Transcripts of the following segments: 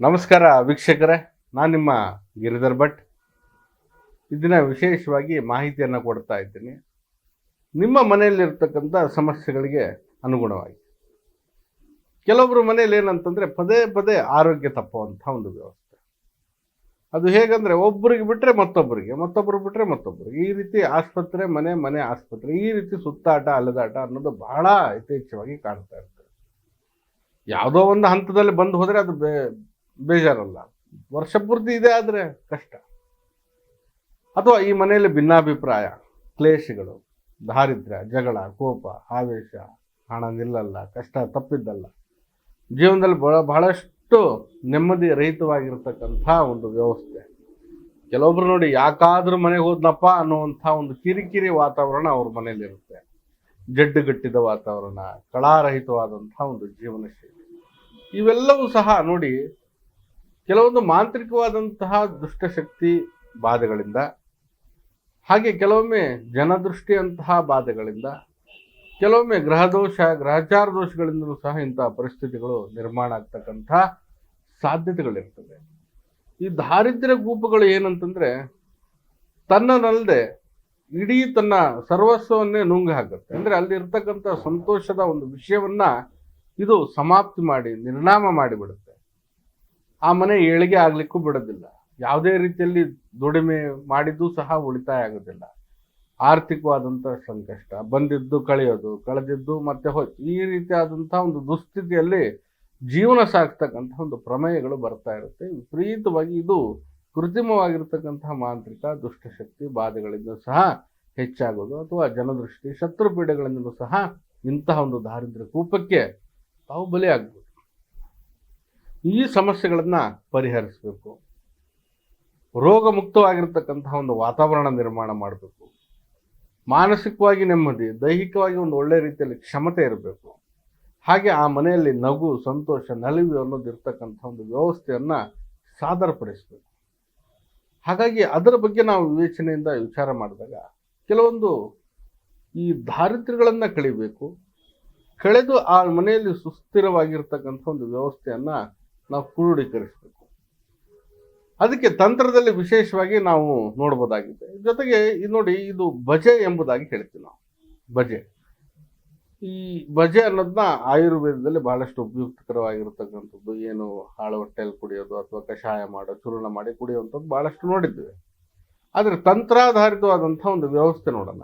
ನಮಸ್ಕಾರ ವೀಕ್ಷಕರೇ, ನಾನು ನಿಮ್ಮ ಗಿರಿಧರ್ ಭಟ್. ಇದನ್ನ ವಿಶೇಷವಾಗಿ ಮಾಹಿತಿಯನ್ನು ಕೊಡ್ತಾ ಇದ್ದೀನಿ. ನಿಮ್ಮ ಮನೆಯಲ್ಲಿರ್ತಕ್ಕಂಥ ಸಮಸ್ಯೆಗಳಿಗೆ ಅನುಗುಣವಾಗಿ. ಕೆಲವೊಬ್ಬರು ಮನೆಯಲ್ಲಿ ಏನಂತಂದರೆ ಪದೇ ಪದೇ ಆರೋಗ್ಯ ತಪ್ಪುವಂಥ ಒಂದು ವ್ಯವಸ್ಥೆ. ಅದು ಹೇಗಂದರೆ ಒಬ್ಬರಿಗೆ ಬಿಟ್ಟರೆ ಮತ್ತೊಬ್ಬರಿಗೆ ಮತ್ತೊಬ್ಬರು ಬಿಟ್ಟರೆ ಮತ್ತೊಬ್ಬರಿಗೆ ಈ ರೀತಿ ಆಸ್ಪತ್ರೆ, ಮನೆ ಮನೆ ಆಸ್ಪತ್ರೆ, ಈ ರೀತಿ ಸುತ್ತಾಟ, ಅಲೆದಾಟ ಅನ್ನೋದು ಬಹಳ ಯಥೇಚ್ಛವಾಗಿ ಕಾಣ್ತಾ ಇರ್ತದೆ. ಯಾವುದೋ ಒಂದು ಹಂತದಲ್ಲಿ ಬಂದು ಹೋದರೆ ಅದು ಬೇಜಾರಲ್ಲ. ವರ್ಷ ಪೂರ್ತಿ ಇದೆ ಆದರೆ ಕಷ್ಟ. ಅಥವಾ ಈ ಮನೆಯಲ್ಲಿ ಭಿನ್ನಾಭಿಪ್ರಾಯ, ಕ್ಲೇಶಗಳು, ದಾರಿದ್ರ್ಯ, ಜಗಳ, ಕೋಪ, ಆವೇಶ, ಹಣ ನಿಲ್ಲಲ್ಲ, ಕಷ್ಟ ತಪ್ಪಿದ್ದಲ್ಲ. ಜೀವನದಲ್ಲಿ ಬಹಳ ಬಹಳಷ್ಟು ನೆಮ್ಮದಿ ರಹಿತವಾಗಿರ್ತಕ್ಕಂಥ ಒಂದು ವ್ಯವಸ್ಥೆ. ಕೆಲವೊಬ್ರು ನೋಡಿ ಯಾಕಾದ್ರೂ ಮನೆಗೆ ಹೋದ್ನಪ್ಪ ಅನ್ನುವಂಥ ಒಂದು ಕಿರಿಕಿರಿ ವಾತಾವರಣ ಅವ್ರ ಮನೆಯಲ್ಲಿರುತ್ತೆ. ಜಡ್ಡುಗಟ್ಟಿದ ವಾತಾವರಣ, ಕಳಾರಹಿತವಾದಂಥ ಒಂದು ಜೀವನ ಶೈಲಿ ಇವೆಲ್ಲವೂ ಸಹ ನೋಡಿ ಕೆಲವೊಂದು ಮಾಂತ್ರಿಕವಾದಂತಹ ದುಷ್ಟಶಕ್ತಿ ಬಾಧೆಗಳಿಂದ, ಹಾಗೆ ಕೆಲವೊಮ್ಮೆ ಜನದೃಷ್ಟಿಯಂತಹ ಬಾಧೆಗಳಿಂದ, ಕೆಲವೊಮ್ಮೆ ಗ್ರಹದೋಷ ಗ್ರಹಚಾರ ದೋಷಗಳಿಂದಲೂ ಸಹ ಇಂತಹ ಪರಿಸ್ಥಿತಿಗಳು ನಿರ್ಮಾಣ ಆಗ್ತಕ್ಕಂಥ ಸಾಧ್ಯತೆಗಳಿರ್ತದೆ ಈ ದಾರಿದ್ರ್ಯ ಗುಂಪುಗಳು ಏನಂತಂದ್ರೆ, ತನ್ನನಲ್ಲದೆ ಇಡೀ ತನ್ನ ಸರ್ವಸ್ವವನ್ನೇ ನುಂಗು ಹಾಕುತ್ತೆ ಅಂದ್ರೆ ಅಲ್ಲಿ ಇರ್ತಕ್ಕಂಥ ಸಂತೋಷದ ಒಂದು ವಿಷಯವನ್ನ ಇದು ಸಮಾಪ್ತಿ ಮಾಡಿ, ನಿರ್ನಾಮ ಮಾಡಿಬಿಡುತ್ತೆ. ಆ ಮನೆ ಏಳಿಗೆ ಆಗ್ಲಿಕ್ಕೂ ಬಿಡೋದಿಲ್ಲ. ಯಾವುದೇ ರೀತಿಯಲ್ಲಿ ದುಡಿಮೆ ಮಾಡಿದ್ದು ಸಹ ಉಳಿತಾಯ ಆಗೋದಿಲ್ಲ. ಆರ್ಥಿಕವಾದಂಥ ಸಂಕಷ್ಟ, ಬಂದಿದ್ದು ಕಳೆಯೋದು, ಕಳೆದಿದ್ದು ಮತ್ತೆ ಹೋಯ್ತು. ಈ ರೀತಿಯಾದಂಥ ಒಂದು ದುಸ್ಥಿತಿಯಲ್ಲಿ ಜೀವನ ಸಾಕ್ತಕ್ಕಂಥ ಒಂದು ಪ್ರಮೇಯಗಳು ಬರ್ತಾ ಇರುತ್ತೆ. ವಿಪರೀತವಾಗಿ ಇದು ಕೃತ್ರಿಮವಾಗಿರ್ತಕ್ಕಂತಹ ಮಾಂತ್ರಿಕ ದುಷ್ಟಶಕ್ತಿ ಬಾಧೆಗಳಿಂದ ಸಹ ಹೆಚ್ಚಾಗೋದು ಅಥವಾ ಜನದೃಷ್ಟಿ ಶತ್ರು ಪೀಡೆಗಳಿಂದಲೂ ಸಹ ಇಂತಹ ಒಂದು ದಾರಿದ್ರ್ಯ ಕೂಪಕ್ಕೆ ತಾವು ಬಲಿಯಾಗ್ಬೋದು. ಈ ಸಮಸ್ಯೆಗಳನ್ನು ಪರಿಹರಿಸಬೇಕು. ರೋಗ ಮುಕ್ತವಾಗಿರ್ತಕ್ಕಂತಹ ಒಂದು ವಾತಾವರಣ ನಿರ್ಮಾಣ ಮಾಡಬೇಕು. ಮಾನಸಿಕವಾಗಿ ನೆಮ್ಮದಿ, ದೈಹಿಕವಾಗಿ ಒಂದು ಒಳ್ಳೆ ರೀತಿಯಲ್ಲಿ ಕ್ಷಮತೆ ಇರಬೇಕು. ಹಾಗೆ ಆ ಮನೆಯಲ್ಲಿ ನಗು, ಸಂತೋಷ, ನಲಿವು ಅನ್ನೋದು ಇರ್ತಕ್ಕಂಥ ಒಂದು ವ್ಯವಸ್ಥೆಯನ್ನ ಸಾದರಪಡಿಸಬೇಕು. ಹಾಗಾಗಿ ಅದರ ಬಗ್ಗೆ ನಾವು ವಿವೇಚನೆಯಿಂದ ವಿಚಾರ ಮಾಡಿದಾಗ ಕೆಲವೊಂದು ಈ ದಾರಿದ್ರ್ಯಗಳನ್ನು ಕಳಿಬೇಕು. ಕಳೆದು ಆ ಮನೆಯಲ್ಲಿ ಸುಸ್ಥಿರವಾಗಿರ್ತಕ್ಕಂಥ ಒಂದು ವ್ಯವಸ್ಥೆಯನ್ನ ನಾವು ಕ್ರೋಢೀಕರಿಸಬೇಕು. ಅದಕ್ಕೆ ತಂತ್ರದಲ್ಲಿ ವಿಶೇಷವಾಗಿ ನಾವು ನೋಡ್ಬೋದಾಗಿದೆ. ಜೊತೆಗೆ ಇದು ನೋಡಿ, ಇದು ಭಜೆ ಎಂಬುದಾಗಿ ಹೇಳ್ತೀವಿ ನಾವು. ಭಜೆ. ಈ ಭಜೆ ಅನ್ನೋದನ್ನ ಆಯುರ್ವೇದದಲ್ಲಿ ಬಹಳಷ್ಟು ಉಪಯುಕ್ತಕರವಾಗಿರತಕ್ಕಂಥದ್ದು. ಏನು ಹಾಳು ಹೊಟ್ಟೆಯಲ್ಲಿ ಕುಡಿಯೋದು ಅಥವಾ ಕಷಾಯ ಮಾಡೋ, ಚೂರ್ಣ ಮಾಡಿ ಕುಡಿಯುವಂಥದ್ದು ಬಹಳಷ್ಟು ನೋಡಿದ್ದೇವೆ. ಆದರೆ ತಂತ್ರಾಧಾರಿತವಾದಂಥ ಒಂದು ವ್ಯವಸ್ಥೆ ನೋಡೋಣ.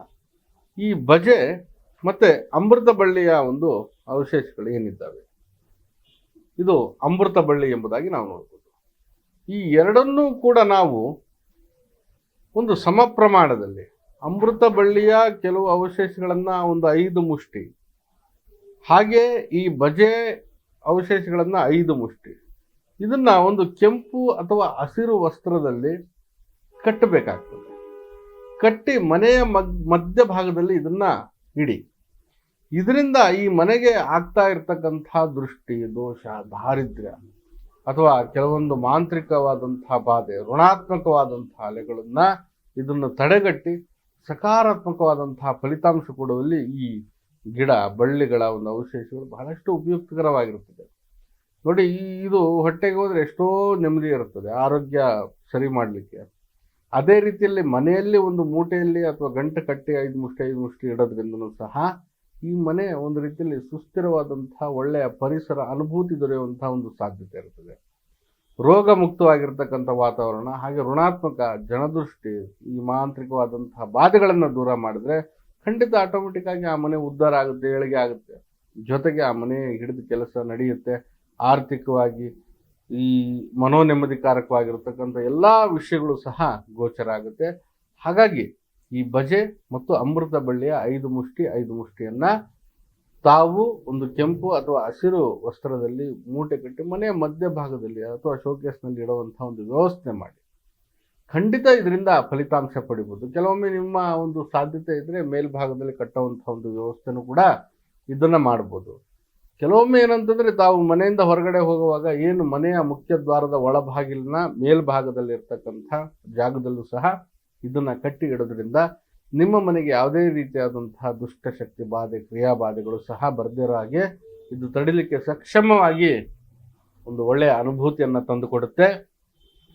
ಈ ಭಜೆ ಮತ್ತು ಅಮೃತ ಬಳ್ಳಿಯ ಒಂದು ಅವಶೇಷಗಳು ಏನಿದ್ದಾವೆ? ಇದು ಅಮೃತ ಬಳ್ಳಿ ಎಂಬುದಾಗಿ ನಾವು ನೋಡ್ಬೋದು. ಈ ಎರಡನ್ನೂ ಕೂಡ ನಾವು ಒಂದು ಸಮ ಪ್ರಮಾಣದಲ್ಲಿ ಅಮೃತ ಬಳ್ಳಿಯ ಕೆಲವು ಅವಶೇಷಗಳನ್ನು ಒಂದು ಐದು ಮುಷ್ಟಿ, ಹಾಗೆ ಈ ಬಜೆ ಅವಶೇಷಗಳನ್ನು ಐದು ಮುಷ್ಟಿ, ಇದನ್ನು ಒಂದು ಕೆಂಪು ಅಥವಾ ಹಸಿರು ವಸ್ತ್ರದಲ್ಲಿ ಕಟ್ಟಬೇಕಾಗ್ತದೆ. ಕಟ್ಟಿ ಮನೆಯ ಮಗ್, ಮಧ್ಯಭಾಗದಲ್ಲಿ ಇದನ್ನ ಇಡಿ. ಇದರಿಂದ ಈ ಮನೆಗೆ ಆಗ್ತಾ ಇರ್ತಕ್ಕಂಥ ದೃಷ್ಟಿ, ದೋಷ, ದಾರಿದ್ರ್ಯ ಅಥವಾ ಕೆಲವೊಂದು ಮಾಂತ್ರಿಕವಾದಂತಹ ಬಾಧೆ ಋಣಾತ್ಮಕವಾದಂತಹ ಅಲೆಗಳನ್ನು ಇದನ್ನು ತಡೆಗಟ್ಟಿ ಸಕಾರಾತ್ಮಕವಾದಂತಹ ಫಲಿತಾಂಶ ಕೊಡುವಲ್ಲಿ ಈ ಗಿಡ, ಬಳ್ಳಿಗಳ ಒಂದು ಅವಶೇಷಗಳು ಬಹಳಷ್ಟು ಉಪಯುಕ್ತಕರವಾಗಿರುತ್ತದೆ. ನೋಡಿ ಇದು ಹೊಟ್ಟೆಗೆ ಹೋದರೆ ಎಷ್ಟೋ ನೆಮ್ಮದಿ ಇರುತ್ತದೆ, ಆರೋಗ್ಯ ಸರಿ ಮಾಡಲಿಕ್ಕೆ. ಅದೇ ರೀತಿಯಲ್ಲಿ ಮನೆಯಲ್ಲಿ ಒಂದು ಮೂಟೆಯಲ್ಲಿ ಅಥವಾ ಗಂಟು ಕಟ್ಟಿ ಐದು ಮುಷ್ಟಿ ಐದು ಮುಷ್ಟಿ ಇಡೋದ್ರಿಂದನೂ ಸಹ ಈ ಮನೆ ಒಂದು ರೀತಿಯಲ್ಲಿ ಸುಸ್ಥಿರವಾದಂತಹ ಒಳ್ಳೆಯ ಪರಿಸರ ಅನುಭೂತಿ ದೊರೆಯುವಂತಹ ಒಂದು ಸಾಧ್ಯತೆ ಇರುತ್ತದೆ ರೋಗ ಮುಕ್ತವಾಗಿರ್ತಕ್ಕಂಥ ವಾತಾವರಣ ಹಾಗೆ ಋಣಾತ್ಮಕ ಜನದೃಷ್ಟಿ ಈ ಮಾಂತ್ರಿಕವಾದಂತಹ ಬಾಧೆಗಳನ್ನು ದೂರ ಮಾಡಿದ್ರೆ ಖಂಡಿತ ಆಟೋಮೆಟಿಕ್ ಆಗಿ ಆ ಮನೆ ಉದ್ಧಾರ ಆಗುತ್ತೆ, ಏಳಿಗೆ ಆಗುತ್ತೆ. ಜೊತೆಗೆ ಆ ಮನೆ ಹಿಡಿದ ಕೆಲಸ ನಡೆಯುತ್ತೆ. ಆರ್ಥಿಕವಾಗಿ ಈ ಮನೋನೆಮ್ಮದಿಕಾರಕವಾಗಿರ್ತಕ್ಕಂಥ ಎಲ್ಲ ವಿಷಯಗಳು ಸಹ ಗೋಚರ ಆಗುತ್ತೆ. ಹಾಗಾಗಿ ಈ ಬಜೆ ಮತ್ತು ಅಮೃತ ಬಳ್ಳಿಯ ಐದು ಮುಷ್ಟಿ, ಐದು ಮುಷ್ಟಿಯನ್ನ ತಾವು ಒಂದು ಕೆಂಪು ಅಥವಾ ಹಸಿರು ವಸ್ತ್ರದಲ್ಲಿ ಮೂಟೆ ಕಟ್ಟಿ ಮನೆಯ ಮಧ್ಯಭಾಗದಲ್ಲಿ ಅಥವಾ ಶೋಕೇಸ್ನಲ್ಲಿ ಇಡುವಂಥ ಒಂದು ವ್ಯವಸ್ಥೆ ಮಾಡಿ. ಖಂಡಿತ ಇದರಿಂದ ಫಲಿತಾಂಶ ಪಡಿಬೋದು. ಕೆಲವೊಮ್ಮೆ ನಿಮ್ಮ ಒಂದು ಸಾಧ್ಯತೆ ಇದ್ದರೆ ಮೇಲ್ಭಾಗದಲ್ಲಿ ಕಟ್ಟುವಂಥ ಒಂದು ವ್ಯವಸ್ಥೆನೂ ಕೂಡ ಇದನ್ನು ಮಾಡ್ಬೋದು. ಕೆಲವೊಮ್ಮೆ ಏನಂತಂದ್ರೆ ತಾವು ಮನೆಯಿಂದ ಹೊರಗಡೆ ಹೋಗುವಾಗ ಏನು ಮನೆಯ ಮುಖ್ಯ ದ್ವಾರದ ಒಳಭಾಗಿಲಿನ ಮೇಲ್ಭಾಗದಲ್ಲಿರ್ತಕ್ಕಂಥ ಜಾಗದಲ್ಲೂ ಸಹ ಇದನ್ನ ಕಟ್ಟಿ ಇಡೋದ್ರಿಂದ ನಿಮ್ಮ ಮನೆಗೆ ಯಾವುದೇ ರೀತಿಯಾದಂತಹ ದುಷ್ಟಶಕ್ತಿ ಬಾಧೆ, ಕ್ರಿಯಾಬಾಧೆಗಳು ಸಹ ಬರ್ದಿರೋ ಹಾಗೆ ಇದು ತಡಿಲಿಕ್ಕೆ ಸಕ್ಷಮವಾಗಿ ಒಂದು ಒಳ್ಳೆಯ ಅನುಭೂತಿಯನ್ನು ತಂದುಕೊಡುತ್ತೆ.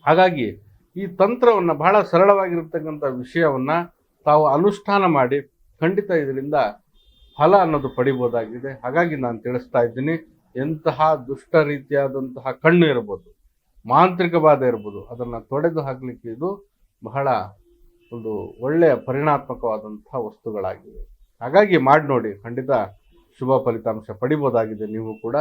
ಹಾಗಾಗಿ ಈ ತಂತ್ರವನ್ನು ಬಹಳ ಸರಳವಾಗಿರತಕ್ಕಂಥ ವಿಷಯವನ್ನು ತಾವು ಅನುಷ್ಠಾನ ಮಾಡಿ ಖಂಡಿತ ಇದರಿಂದ ಫಲ ಅನ್ನೋದು ಪಡಿಬೋದಾಗಿದೆ. ಹಾಗಾಗಿ ನಾನು ತಿಳಿಸ್ತಾ ಇದ್ದೀನಿ, ಎಂತಹ ದುಷ್ಟ ರೀತಿಯಾದಂತಹ ಕಣ್ಣು ಇರ್ಬೋದು, ಮಾಂತ್ರಿಕ ಬಾಧೆ ಇರ್ಬೋದು, ಅದನ್ನು ತೊಡೆದು ಹಾಕಲಿಕ್ಕೆ ಇದು ಬಹಳ ಒಂದು ಒಳ್ಳೆಯ ಪರಿಣಾತ್ಮಕವಾದಂಥ ವಸ್ತುಗಳಾಗಿವೆ. ಹಾಗಾಗಿ ಮಾಡಿ ನೋಡಿ, ಖಂಡಿತ ಶುಭ ಫಲಿತಾಂಶ ಪಡಿಬೋದಾಗಿದೆ ನೀವು ಕೂಡ.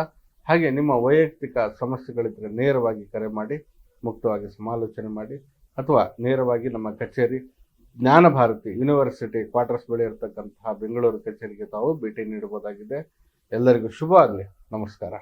ಹಾಗೆ ನಿಮ್ಮ ವೈಯಕ್ತಿಕ ಸಮಸ್ಯೆಗಳಿದ್ದರೆ ನೇರವಾಗಿ ಕರೆ ಮಾಡಿ, ಮುಕ್ತವಾಗಿ ಸಮಾಲೋಚನೆ ಮಾಡಿ, ಅಥವಾ ನೇರವಾಗಿ ನಮ್ಮ ಕಚೇರಿ, ಜ್ಞಾನ ಭಾರತಿ ಯೂನಿವರ್ಸಿಟಿ ಕ್ವಾರ್ಟರ್ಸ್ ಬಳಿ ಇರತಕ್ಕಂತಹ ಬೆಂಗಳೂರು ಕಚೇರಿಗೆ ತಾವು ಭೇಟಿ ನೀಡಬಹುದಾಗಿದೆ. ಎಲ್ಲರಿಗೂ ಶುಭ ಆಗಲಿ. ನಮಸ್ಕಾರ.